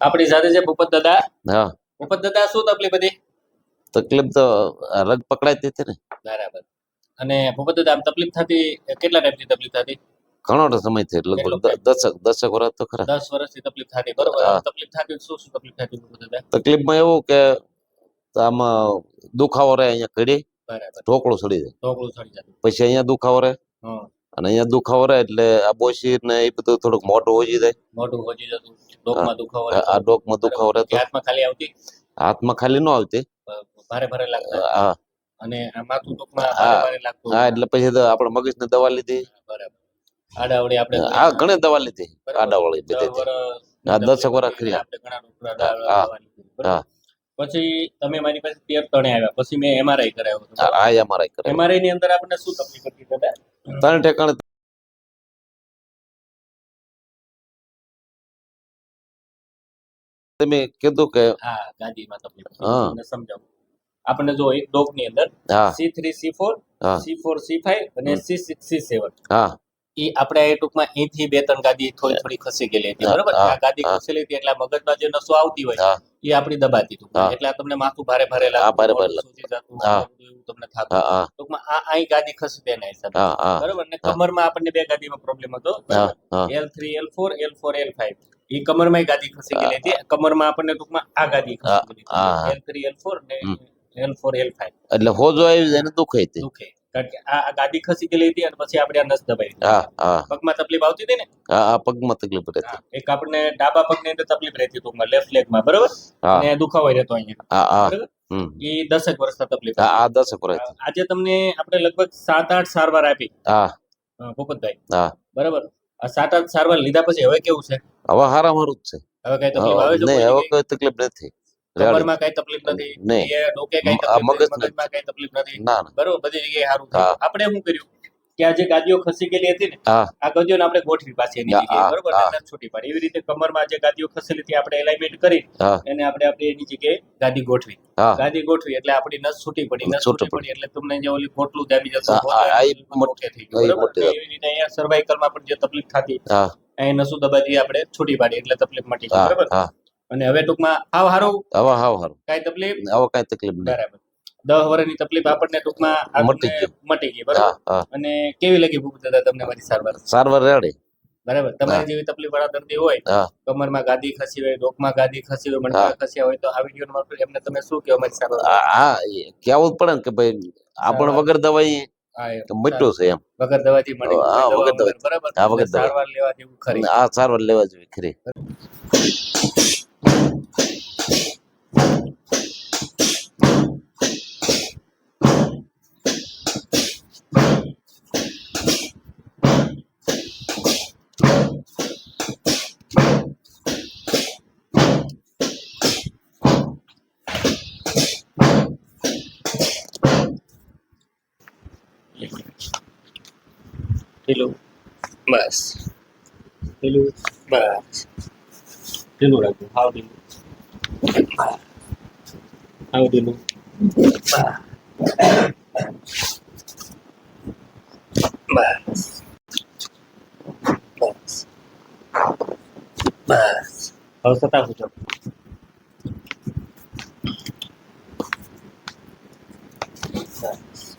આપણી સાથે છે ભૂપત દાદા. હા. ભૂપત દાદા શું તકલીફ હતી? તકલીફ તો રગ પકડાતી હતી ને. બરાબર. અને ભૂપત દાદા આમ તકલીફ થતી કેટલા ટાઈમથી તકલીફ થતી? ઘણો સમય થયો લગભગ દસક દસક વર્ષ તો ખરા. દસ વર્ષથી તકલીફ થતી બરોબર. તકલીફ થતી શું શું તકલીફ થતી ભૂપત દાદા? તકલીફમાં એવું કે આમાં દુખાવો રહે અહીંયા કડી બરાબર. ઢોકળું સડી જાય. ઢોકળું સડી જાય. પછી અહીંયા દુખાવો રહે. હં. અને અહીંયા દુખાવો રહે એટલે આ બોશી ને એ બધું થોડુંક મોટું હોજી જાય. મોટું હોજી જતું ડોકમાં દુખાવો આ- ડોકમાં દુખાવો રહેતો હાથમાં ખાલી આવતી? હાથમાં ખાલી ન આવતી. ભારે ભારે લાગતા? હા. અને આ માથું ટૂંકમાં ભારે ભારે લાગતું હા એટલે પછી તો આપણે મગજની દવા લીધી. બરાબર. આડાવડી આપણે હા ઘણી દવા લીધી. આડાવળી આડાવાળી બધી હા, દસેક વર્ષ ખરી. આપણે ઘણા ડોક્ટર હા. પછી તમે મારી પાસે તેર તણે આવ્યા. પછી મેં એમઆરઆઈ કરાવ્યો હા આ કરાવ્યો એમઆરઆઈ ની અંદર આપણને શું તકલીફ હતી દાદા? ત્રણ ઠેકાણે તમે કીધું કે હા ગાંધીમાં તકલીફ તમને સમજાવું. આપણને જો એક ડોકની અંદર C three C four C four C five અને સી સિક્સ સી સેવન હા. એ આપણે ટૂંકમાં અહીંથી બે ત્રણ ગાદી થોડી થોડી ખસી ગયેલી હતી બરોબર? આ ગાદી. ખસેલી હતી એટલે મગજમાં જે નસો આવતી હોય એ આપણી દબાતી ટૂંકમાં. એટલે તમને માથું ભારે ભારે તમને થતું. ટૂંકમાં આ અહીં ગાદી ખસી તેના હિસાબે. હા હા. ને કમરમાં આપણને બે ગાદીમાં પ્રોબ્લેમ હતો L three L four L four L five એ કમરમાં ગાદી ખસી ગયેલી હતી. કમરમાં આપણને ટૂંકમાં આ ગાદી ખસી. ગયેલી એલ થ્રી એલ ફોર ને એલ ફોર એલ ફાઈવ એટલે હોજો આવી જાય ને તે દુખે કારણ કે આ ગાદી ખસી ગયેલી હતી અને પછી આપણે આ નસ હા હા. પગમાં તકલીફ આવતી હતી ને? હા આ પગમાં તકલીફ રહેતી. એક આપણને ડાબા પગની અંદર તકલીફ રહેતી ટૂંકમાં લેફ્ટ લેગમાં બરોબર? હા. અને દુખાવો રહેતો અહીંયા. હા હા. એ દસેક વર્ષના તકલીફ હા આ દસેક વર્ષ આજે તમને આપણે લગભગ સાત આઠ સારવાર આપી. હા. ભૂપતભાઈ. હા. બરાબર? આ સાત આઠ સારવાર લીધા પછી હવે કેવું છે? હવે હારા મારું જ છે. હવે કઈ તકલીફ આવે છે નહીં હવે કોઈ તકલીફ નથી. કમરમાં કઈ તકલીફ નથી. નહીં. ડોકે કઈ તકલીફ મગજમાં મગજમાં કઈ તકલીફ નથી. ના ના. બરોબર બધી જગ્યાએ સારું આપણે શું કર્યું? કે આ જે ગાદીઓ ખસી ગયેલી હતી ને આ ગાદીઓને આપણે ગોઠવી પાસે એની બરોબર? છૂટી પાડી. એવી રીતે કમરમાં જે ગાદીઓ ખસેલી હતી આપણે એલાઇમેન્ટ કરી. એને આપણે આપણે એની જગ્યાએ ગાદી ગોઠવી. ગાદી ગોઠવી એટલે આપણી નસ છૂટી પડી નસ છૂટી પડી. એટલે તમને જે ઓલી પોટલું જામી જતું મોટી- થઈ ગયું, બરોબર? એવી રીતે અહીંયા સર્વાઇકલમાં પણ જે તકલીફ થતી અહીં નસું દબાતી આપણે છૂટી પાડી એટલે તકલીફ મટી બરોબર? અને હવે ટૂંકમાં હાવ હારું? હવે હાવ હારું. કાંઈ તકલીફ? હવે કાંઈ તકલીફ નહીં. બરાબર. દસ વર્ષની તકલીફ આપણને ટૂંકમાં મટી ગઈ. મટી ગઈ બરાબર? હા હા. અને કેવી લાગી ભૂખ દાદા તમને મારી સારવાર? સારવાર રેડી. બરાબર. તમારી જેવી તકલીફ વાળા દર્દી હોય કમરમાં ગાદી ખસી હોય ડોકમાં ગાદી ખસી હોય મણકા ખસ્યા હોય તો આ વીડિયો એમને તમે શું કહેવા મારી સારવાર? આ- આ કહેવું પડે ને કે ભાઈ આપણ વગર દવાઈ હા. મટ્યું છે એમ. વગર દવાથી મળી હા, વગર બરાબર. હા, વગર સારવાર લેવા જેવું ખરી. આ સારવાર લેવા જેવી ખરી. પેલું બસ પેલું બસ પેલું રાખજો હાવ ઢીલું હાવ ઢીલું બસ બસ બસ હવે સતા પૂછો બસ